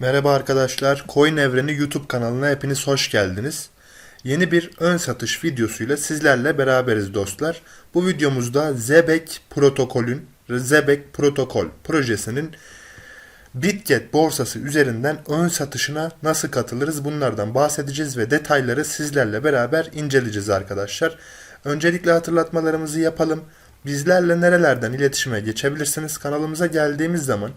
Merhaba arkadaşlar, Coin Evreni YouTube kanalına hepiniz hoş geldiniz. Yeni bir ön satış videosuyla sizlerle beraberiz dostlar. Bu videomuzda Zebek protokolün, Zebek protokol projesinin Bitget borsası üzerinden ön satışına nasıl katılırız bunlardan bahsedeceğiz ve detayları sizlerle beraber inceleyeceğiz arkadaşlar. Öncelikle hatırlatmalarımızı yapalım. Bizlerle nerelerden iletişime geçebilirsiniz? Kanalımıza geldiğimiz zaman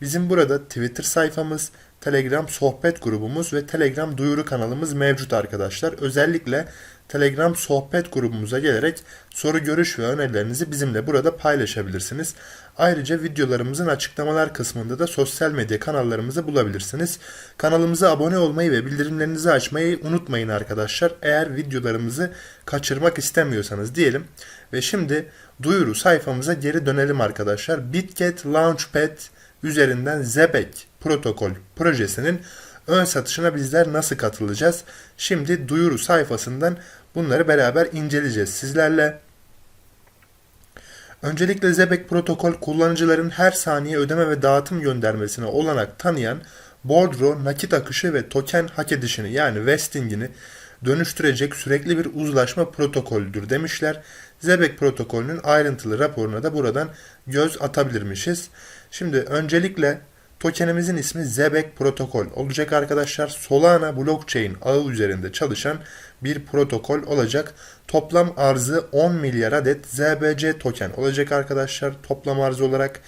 bizim burada Twitter sayfamız, Telegram sohbet grubumuz ve Telegram duyuru kanalımız mevcut arkadaşlar. Özellikle Telegram sohbet grubumuza gelerek soru, görüş ve önerilerinizi bizimle burada paylaşabilirsiniz. Ayrıca videolarımızın açıklamalar kısmında da sosyal medya kanallarımızı bulabilirsiniz. Kanalımıza abone olmayı ve bildirimlerinizi açmayı unutmayın arkadaşlar. Eğer videolarımızı kaçırmak istemiyorsanız diyelim. Ve şimdi duyuru sayfamıza geri dönelim arkadaşlar. Bitget Launchpad üzerinden Zebek protokol projesinin ön satışına bizler nasıl katılacağız? Şimdi duyuru sayfasından bunları beraber inceleyeceğiz sizlerle. Öncelikle Zebek protokol kullanıcıların her saniye ödeme ve dağıtım göndermesine olanak tanıyan bordro, nakit akışı ve token hak edişini yani vestingini dönüştürecek sürekli bir uzlaşma protokolüdür demişler. Zebek protokolünün ayrıntılı raporuna da buradan göz atabilirmişiz. Şimdi öncelikle tokenimizin ismi Zebek protokol olacak arkadaşlar. Solana blockchain ağı üzerinde çalışan bir protokol olacak. Toplam arzı 10 milyar adet ZBC token olacak arkadaşlar. Toplam arzı olarak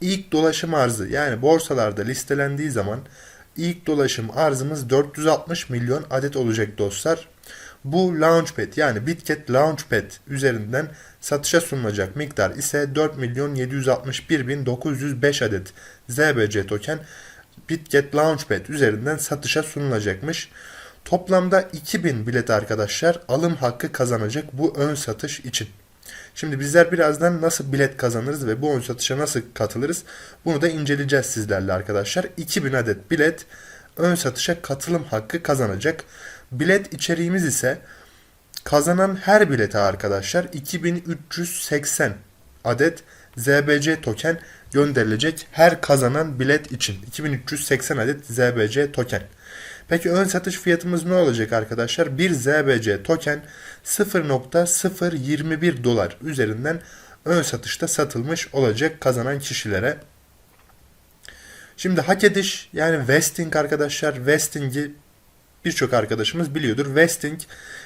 ilk dolaşım arzı yani borsalarda listelendiği zaman ilk dolaşım arzımız 460 milyon adet olacak dostlar. Bu Launchpad yani Bitget Launchpad üzerinden satışa sunulacak miktar ise 4 milyon 761 bin 905 adet ZBC token Bitget Launchpad üzerinden satışa sunulacakmış. Toplamda 2000 bilet arkadaşlar alım hakkı kazanacak bu ön satış için. Şimdi bizler birazdan nasıl bilet kazanırız ve bu ön satışa nasıl katılırız bunu da inceleyeceğiz sizlerle arkadaşlar. 2000 adet bilet ön satışa katılım hakkı kazanacak. Bilet içeriğimiz ise kazanan her bilete arkadaşlar 2380 adet ZBC token gönderilecek her kazanan bilet için 2380 adet ZBC token. Peki ön satış fiyatımız ne olacak arkadaşlar? Bir ZBC token 0.021 dolar üzerinden ön satışta satılmış olacak kazanan kişilere. Şimdi hak ediş yani vesting arkadaşlar vesting'i birçok arkadaşımız biliyordur. Vesting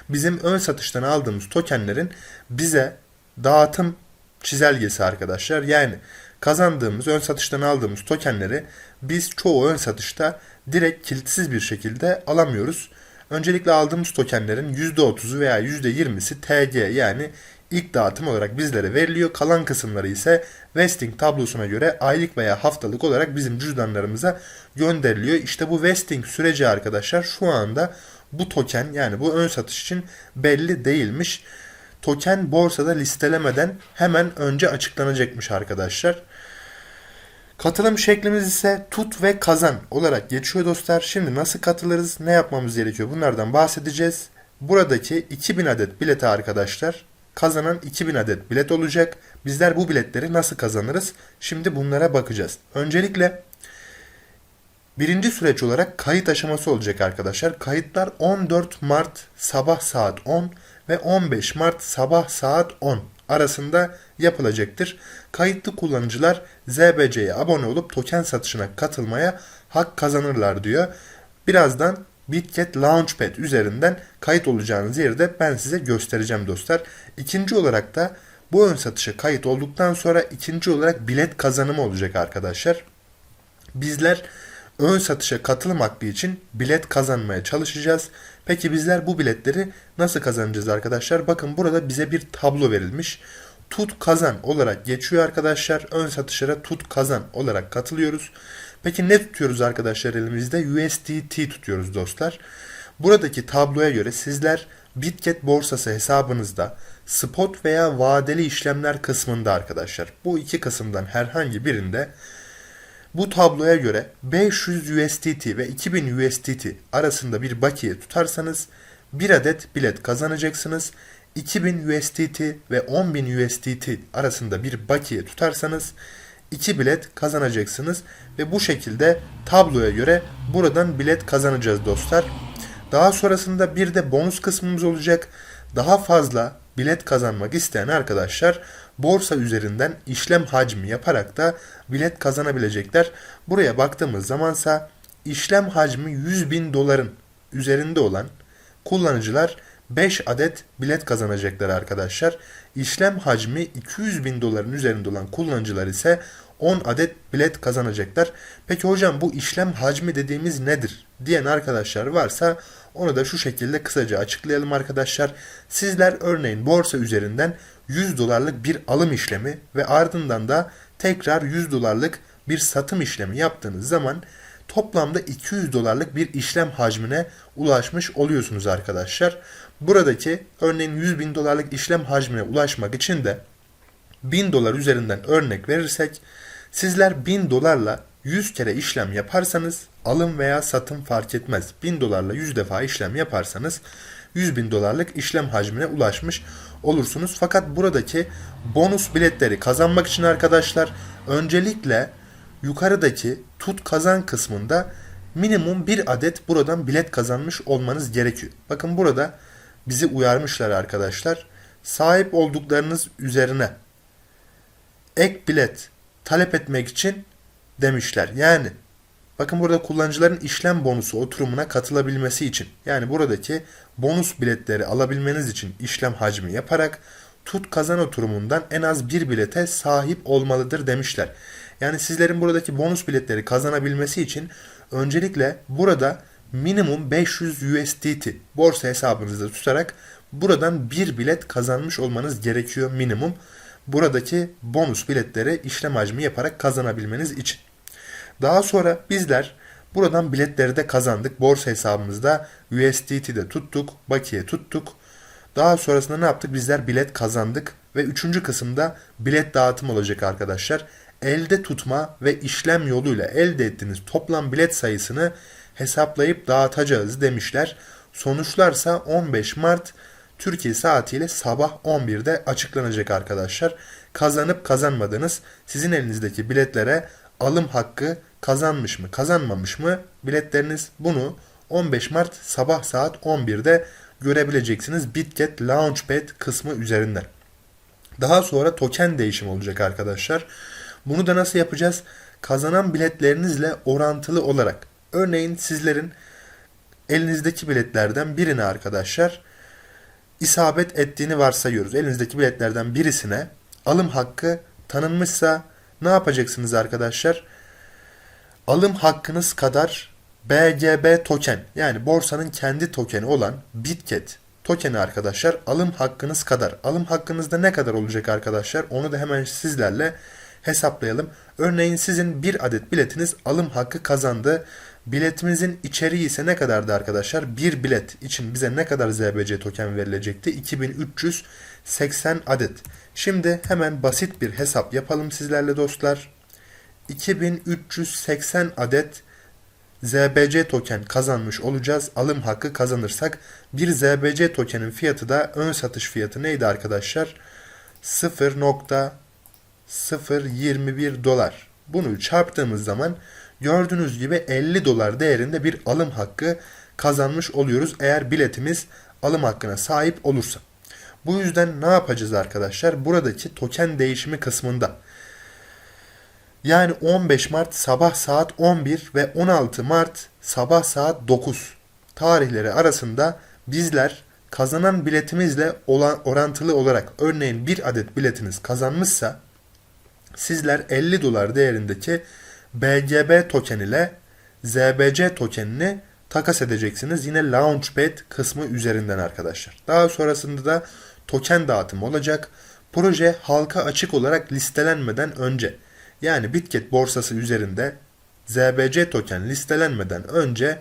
bizim ön satıştan aldığımız tokenlerin bize dağıtım çizelgesi arkadaşlar. Yani kazandığımız ön satıştan aldığımız tokenleri biz çoğu ön satışta direkt kilitsiz bir şekilde alamıyoruz. Öncelikle aldığımız tokenlerin %30'u veya %20'si TG yani ilk dağıtım olarak bizlere veriliyor. Kalan kısımları ise vesting tablosuna göre aylık veya haftalık olarak bizim cüzdanlarımıza gönderiliyor. İşte bu vesting süreci arkadaşlar şu anda bu token yani bu ön satış için belli değilmiş. Token borsada listelemeden hemen önce açıklanacakmış arkadaşlar. Katılım şeklimiz ise tut ve kazan olarak geçiyor dostlar. Şimdi nasıl katılırız, ne yapmamız gerekiyor bunlardan bahsedeceğiz. Buradaki 2000 adet bilete arkadaşlar kazanan 2000 adet bilet olacak. Bizler bu biletleri nasıl kazanırız? Şimdi bunlara bakacağız. Öncelikle birinci süreç olarak kayıt aşaması olacak arkadaşlar. Kayıtlar 14 Mart sabah saat 10 ve 15 Mart sabah saat 10 arasında yapılacaktır. Kayıtlı kullanıcılar ZBC'ye abone olup token satışına katılmaya hak kazanırlar diyor. Birazdan Bitget Launchpad üzerinden kayıt olacağınız yeri de ben size göstereceğim dostlar. İkinci olarak da bu ön satışa kayıt olduktan sonra ikinci olarak bilet kazanımı olacak arkadaşlar. Bizler ön satışa katılım hakkı için bilet kazanmaya çalışacağız. Peki bizler bu biletleri nasıl kazanacağız arkadaşlar? Bakın burada bize bir tablo verilmiş. Tut kazan olarak geçiyor arkadaşlar. Ön satışlara tut kazan olarak katılıyoruz. Peki ne tutuyoruz arkadaşlar elimizde? USDT tutuyoruz dostlar. Buradaki tabloya göre sizler Bitget borsası hesabınızda spot veya vadeli işlemler kısmında arkadaşlar. Bu iki kısımdan herhangi birinde bu tabloya göre 500 USDT ve 2000 USDT arasında bir bakiye tutarsanız bir adet bilet kazanacaksınız. 2000 USDT ve 10.000 USDT arasında bir bakiye tutarsanız 2 bilet kazanacaksınız ve bu şekilde tabloya göre buradan bilet kazanacağız dostlar. Daha sonrasında bir de bonus kısmımız olacak. Daha fazla bilet kazanmak isteyen arkadaşlar borsa üzerinden işlem hacmi yaparak da bilet kazanabilecekler. Buraya baktığımız zamansa işlem hacmi 100 bin doların üzerinde olan kullanıcılar 5 adet bilet kazanacaklar arkadaşlar. İşlem hacmi 200 bin doların üzerinde olan kullanıcılar ise 10 adet bilet kazanacaklar. Peki hocam bu işlem hacmi dediğimiz nedir diyen arkadaşlar varsa onu da şu şekilde kısaca açıklayalım arkadaşlar. Sizler örneğin borsa üzerinden 100 dolarlık bir alım işlemi ve ardından da tekrar 100 dolarlık bir satım işlemi yaptığınız zaman toplamda 200 dolarlık bir işlem hacmine ulaşmış oluyorsunuz arkadaşlar. Buradaki örneğin 100 bin dolarlık işlem hacmine ulaşmak için de 1000 dolar üzerinden örnek verirsek sizler 1000 dolarla 100 kere işlem yaparsanız alım veya satım fark etmez. 1000 dolarla 100 defa işlem yaparsanız 100 bin dolarlık işlem hacmine ulaşmış olursunuz. Fakat buradaki bonus biletleri kazanmak için arkadaşlar öncelikle yukarıdaki tut kazan kısmında minimum bir adet buradan bilet kazanmış olmanız gerekiyor. Bakın burada bizi uyarmışlar arkadaşlar. Sahip olduklarınız üzerine ek bilet talep etmek için demişler. Yani bakın burada kullanıcıların işlem bonusu oturumuna katılabilmesi için yani buradaki bonus biletleri alabilmeniz için işlem hacmi yaparak tut kazan oturumundan en az bir bilete sahip olmalıdır demişler. Yani sizlerin buradaki bonus biletleri kazanabilmesi için öncelikle burada minimum 500 USDT borsa hesabınızda tutarak buradan bir bilet kazanmış olmanız gerekiyor minimum. Buradaki bonus biletleri işlem hacmi yaparak kazanabilmeniz için. Daha sonra bizler buradan biletleri de kazandık. Borsa hesabımızda USDT'de tuttuk, bakiye tuttuk. Daha sonrasında ne yaptık? Bizler bilet kazandık ve üçüncü kısımda bilet dağıtım olacak arkadaşlar. Elde tutma ve işlem yoluyla elde ettiğiniz toplam bilet sayısını hesaplayıp dağıtacağız demişler. Sonuçlarsa 15 Mart Türkiye saatiyle sabah 11'de açıklanacak arkadaşlar. Kazanıp kazanmadığınız sizin elinizdeki biletlere alım hakkı kazanmış mı kazanmamış mı biletleriniz bunu 15 Mart sabah saat 11'de görebileceksiniz Bitget Launchpad kısmı üzerinden. Daha sonra token değişimi olacak arkadaşlar. Bunu da nasıl yapacağız? Kazanan biletlerinizle orantılı olarak. Örneğin sizlerin elinizdeki biletlerden birine arkadaşlar isabet ettiğini varsayıyoruz. Elinizdeki biletlerden birisine alım hakkı tanınmışsa ne yapacaksınız arkadaşlar? Alım hakkınız kadar BGB token yani borsanın kendi tokeni olan Bitget tokeni arkadaşlar alım hakkınız kadar. Alım hakkınızda ne kadar olacak arkadaşlar? Onu da hemen sizlerle hesaplayalım. Örneğin sizin bir adet biletiniz alım hakkı kazandı. Biletimizin içeriği ise ne kadardı arkadaşlar? Bir bilet için bize ne kadar ZBC token verilecekti? 2380 adet. Şimdi hemen basit bir hesap yapalım sizlerle dostlar. 2380 adet ZBC token kazanmış olacağız. Alım hakkı kazanırsak bir ZBC tokenin fiyatı da ön satış fiyatı neydi arkadaşlar? 0.021 dolar. Bunu çarptığımız zaman gördüğünüz gibi 50 dolar değerinde bir alım hakkı kazanmış oluyoruz eğer biletimiz alım hakkına sahip olursa. Bu yüzden ne yapacağız arkadaşlar? Buradaki token değişimi kısmında yani 15 Mart sabah saat 11 ve 16 Mart sabah saat 9 tarihleri arasında bizler kazanan biletimizle olan orantılı olarak örneğin bir adet biletiniz kazanmışsa sizler 50 dolar değerindeki BGB token ile ZBC tokenini takas edeceksiniz. Yine Launchpad kısmı üzerinden arkadaşlar. Daha sonrasında da token dağıtımı olacak. Proje halka açık olarak listelenmeden önce yani Bitget borsası üzerinde ZBC token listelenmeden önce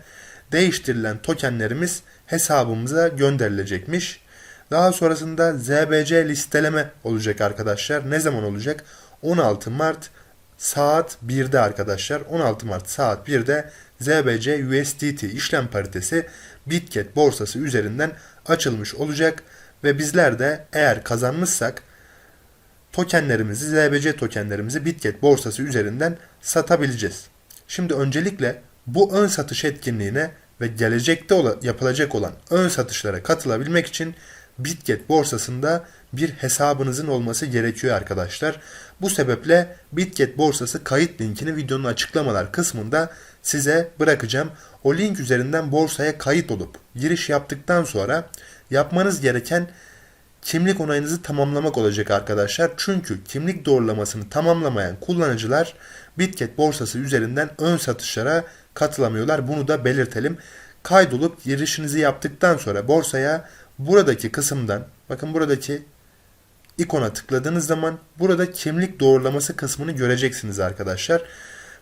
değiştirilen tokenlerimiz hesabımıza gönderilecekmiş. Daha sonrasında ZBC listeleme olacak arkadaşlar. Ne zaman olacak? 16 Mart saat 1'de arkadaşlar. 16 Mart saat 1'de ZBC USDT işlem paritesi Bitget borsası üzerinden açılmış olacak ve bizler de eğer kazanmışsak tokenlerimizi, ZBC tokenlerimizi Bitget borsası üzerinden satabileceğiz. Şimdi öncelikle bu ön satış etkinliğine ve gelecekte yapılacak olan ön satışlara katılabilmek için Bitget borsasında bir hesabınızın olması gerekiyor arkadaşlar. Bu sebeple Bitget borsası kayıt linkini videonun açıklamalar kısmında size bırakacağım. O link üzerinden borsaya kayıt olup giriş yaptıktan sonra yapmanız gereken kimlik onayınızı tamamlamak olacak arkadaşlar. Çünkü kimlik doğrulamasını tamamlamayan kullanıcılar Bitget borsası üzerinden ön satışlara katılamıyorlar. Bunu da belirtelim. Kaydolup girişinizi yaptıktan sonra borsaya buradaki kısımdan bakın buradaki ikona tıkladığınız zaman burada kimlik doğrulaması kısmını göreceksiniz arkadaşlar.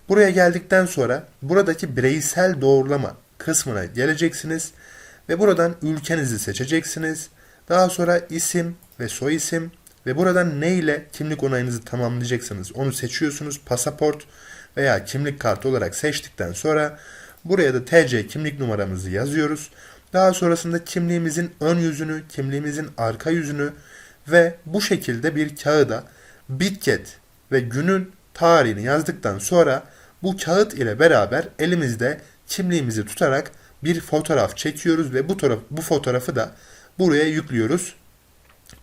Buraya geldikten sonra buradaki bireysel doğrulama kısmına geleceksiniz ve buradan ülkenizi seçeceksiniz. Daha sonra isim ve soy isim ve buradan ne ile kimlik onayınızı tamamlayacaksınız onu seçiyorsunuz. Pasaport veya kimlik kartı olarak seçtikten sonra buraya da TC kimlik numaramızı yazıyoruz. Daha sonrasında kimliğimizin ön yüzünü, kimliğimizin arka yüzünü ve bu şekilde bir kağıda Bitget ve günün tarihini yazdıktan sonra bu kağıt ile beraber elimizde kimliğimizi tutarak bir fotoğraf çekiyoruz ve bu, taraf, bu fotoğrafı da buraya yüklüyoruz.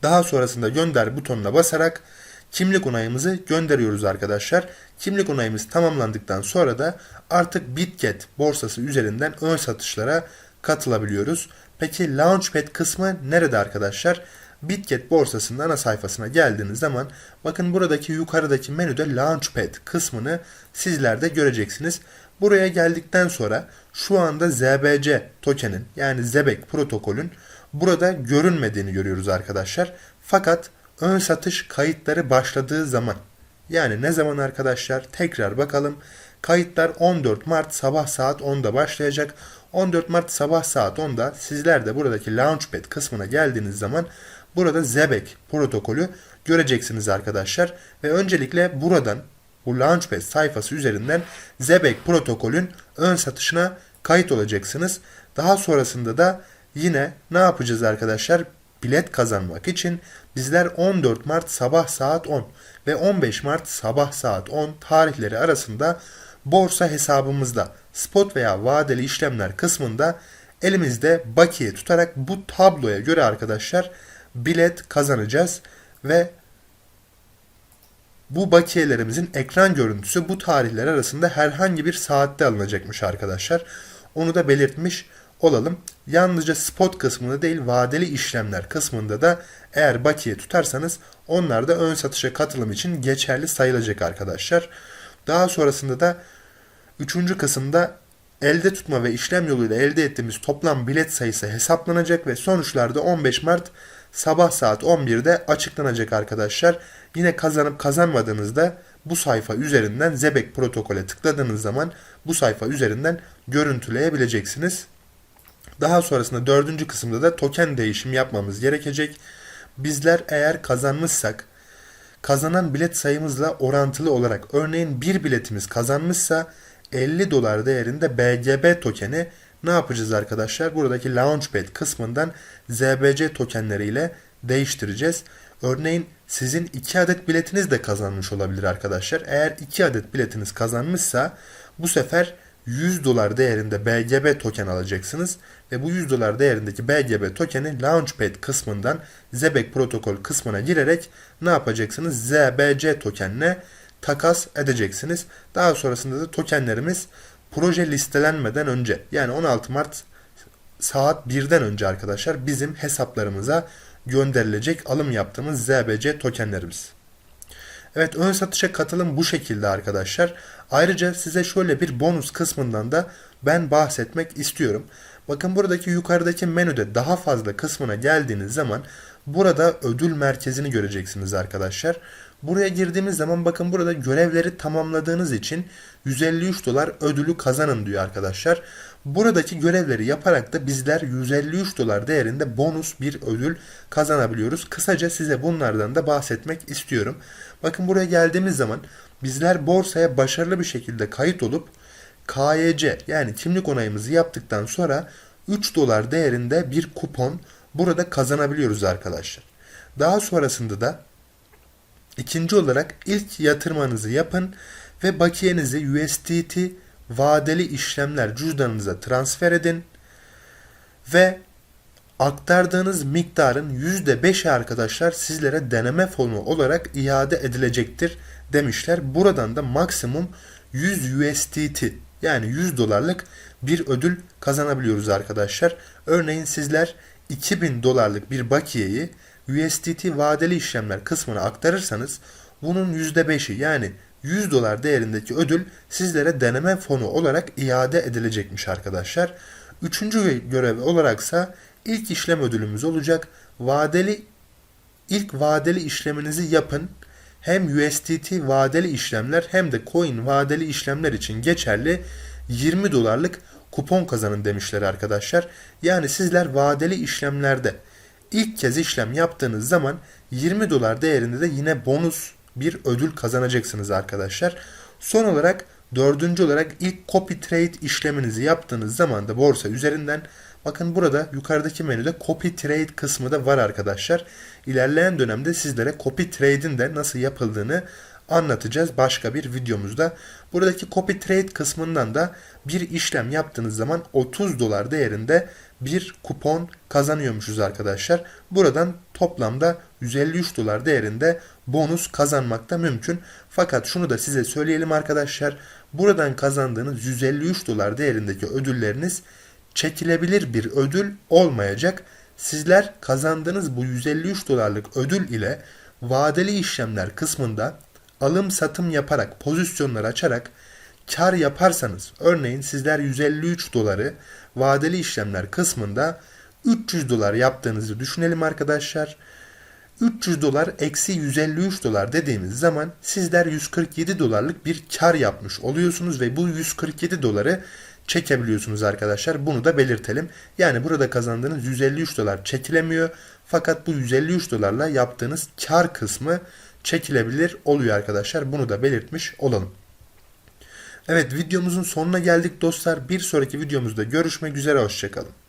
Daha sonrasında gönder butonuna basarak kimlik onayımızı gönderiyoruz arkadaşlar. Kimlik onayımız tamamlandıktan sonra da artık Bitget borsası üzerinden ön satışlara katılabiliyoruz. Peki Launchpad kısmı nerede arkadaşlar? Bitget borsasının ana sayfasına geldiğiniz zaman bakın buradaki yukarıdaki menüde Launchpad kısmını sizler de göreceksiniz. Buraya geldikten sonra şu anda ZBC tokenin yani Zebek protokolün burada görünmediğini görüyoruz arkadaşlar. Fakat ön satış kayıtları başladığı zaman yani ne zaman arkadaşlar tekrar bakalım. Kayıtlar 14 Mart sabah saat 10'da başlayacak. 14 Mart sabah saat 10'da sizler de buradaki Launchpad kısmına geldiğiniz zaman burada Zebek protokolü göreceksiniz arkadaşlar. Ve öncelikle buradan bu Launchpad sayfası üzerinden Zebek protokolün ön satışına kayıt olacaksınız. Daha sonrasında da yine ne yapacağız arkadaşlar? Bilet kazanmak için bizler 14 Mart sabah saat 10 ve 15 Mart sabah saat 10 tarihleri arasında borsa hesabımızda spot veya vadeli işlemler kısmında elimizde bakiye tutarak bu tabloya göre arkadaşlar bilet kazanacağız ve bu bakiyelerimizin ekran görüntüsü bu tarihler arasında herhangi bir saatte alınacakmış arkadaşlar. Onu da belirtmiş olalım. Yalnızca spot kısmında değil vadeli işlemler kısmında da eğer bakiye tutarsanız onlar da ön satışa katılım için geçerli sayılacak arkadaşlar. Daha sonrasında da üçüncü kısımda elde tutma ve işlem yoluyla elde ettiğimiz toplam bilet sayısı hesaplanacak ve sonuçlarda 15 Mart sabah saat 11'de açıklanacak arkadaşlar. Yine kazanıp kazanmadığınızda bu sayfa üzerinden Zebek protokole tıkladığınız zaman bu sayfa üzerinden görüntüleyebileceksiniz. Daha sonrasında dördüncü kısımda da token değişim yapmamız gerekecek. Bizler eğer kazanmışsak kazanan bilet sayımızla orantılı olarak örneğin bir biletimiz kazanmışsa 50 dolar değerinde BGB tokeni ne yapacağız arkadaşlar? Buradaki Launchpad kısmından ZBC tokenleriyle değiştireceğiz. Örneğin sizin 2 adet biletiniz de kazanmış olabilir arkadaşlar. Eğer 2 adet biletiniz kazanmışsa bu sefer 100 dolar değerinde BGB token alacaksınız ve bu 100 dolar değerindeki BGB tokeni Launchpad kısmından Zebek protokol kısmına girerek ne yapacaksınız? ZBC tokenle takas edeceksiniz. Daha sonrasında da tokenlerimiz proje listelenmeden önce yani 16 Mart saat 1'den önce arkadaşlar bizim hesaplarımıza gönderilecek alım yaptığımız ZBC tokenlerimiz. Evet ön satışa katılım bu şekilde arkadaşlar. Ayrıca size şöyle bir bonus kısmından da ben bahsetmek istiyorum. Bakın buradaki yukarıdaki menüde daha fazla kısmına geldiğiniz zaman burada ödül merkezini göreceksiniz arkadaşlar. Buraya girdiğimiz zaman bakın burada görevleri tamamladığınız için 153 dolar ödülü kazanın diyor arkadaşlar. Buradaki görevleri yaparak da bizler 153 dolar değerinde bonus bir ödül kazanabiliyoruz. Kısaca size bunlardan da bahsetmek istiyorum. Bakın buraya geldiğimiz zaman bizler borsaya başarılı bir şekilde kayıt olup KYC yani kimlik onayımızı yaptıktan sonra 3 dolar değerinde bir kupon burada kazanabiliyoruz arkadaşlar. Daha sonrasında da İkinci olarak ilk yatırmanızı yapın ve bakiyenizi USDT vadeli işlemler cüzdanınıza transfer edin ve aktardığınız miktarın %5'i arkadaşlar sizlere deneme fonu olarak iade edilecektir demişler. Buradan da maksimum 100 USDT yani 100 dolarlık bir ödül kazanabiliyoruz arkadaşlar. Örneğin sizler 2000 dolarlık bir bakiyeyi USDT vadeli işlemler kısmına aktarırsanız bunun %5'i yani 100 dolar değerindeki ödül sizlere deneme fonu olarak iade edilecekmiş arkadaşlar. Üçüncü görev olaraksa ilk işlem ödülümüz olacak. Vadeli ilk vadeli işleminizi yapın. Hem USDT vadeli işlemler hem de coin vadeli işlemler için geçerli 20 dolarlık kupon kazanın demişler arkadaşlar. Yani sizler vadeli işlemlerde ilk kez işlem yaptığınız zaman 20 dolar değerinde de yine bonus bir ödül kazanacaksınız arkadaşlar. Son olarak dördüncü olarak ilk copy trade işleminizi yaptığınız zaman da borsa üzerinden bakın burada yukarıdaki menüde copy trade kısmı da var arkadaşlar. İlerleyen dönemde sizlere copy trade'in de nasıl yapıldığını anlatacağız başka bir videomuzda. Buradaki copy trade kısmından da bir işlem yaptığınız zaman 30 dolar değerinde bir kupon kazanıyormuşuz arkadaşlar. Buradan toplamda 153 dolar değerinde bonus kazanmakta mümkün. Fakat şunu da size söyleyelim arkadaşlar. Buradan kazandığınız 153 dolar değerindeki ödülleriniz çekilebilir bir ödül olmayacak. Sizler kazandığınız bu 153 dolarlık ödül ile vadeli işlemler kısmında alım satım yaparak pozisyonlar açarak kar yaparsanız örneğin sizler 153 doları vadeli işlemler kısmında 300 dolar yaptığınızı düşünelim arkadaşlar. 300 dolar eksi 153 dolar dediğimiz zaman sizler 147 dolarlık bir kar yapmış oluyorsunuz ve bu 147 doları çekebiliyorsunuz arkadaşlar. Bunu da belirtelim. Yani burada kazandığınız 153 dolar çekilemiyor. Fakat bu 153 dolarla yaptığınız kar kısmı çekilebilir oluyor arkadaşlar. Bunu da belirtmiş olalım. Evet videomuzun sonuna geldik dostlar. Bir sonraki videomuzda görüşmek üzere. Hoşçakalın.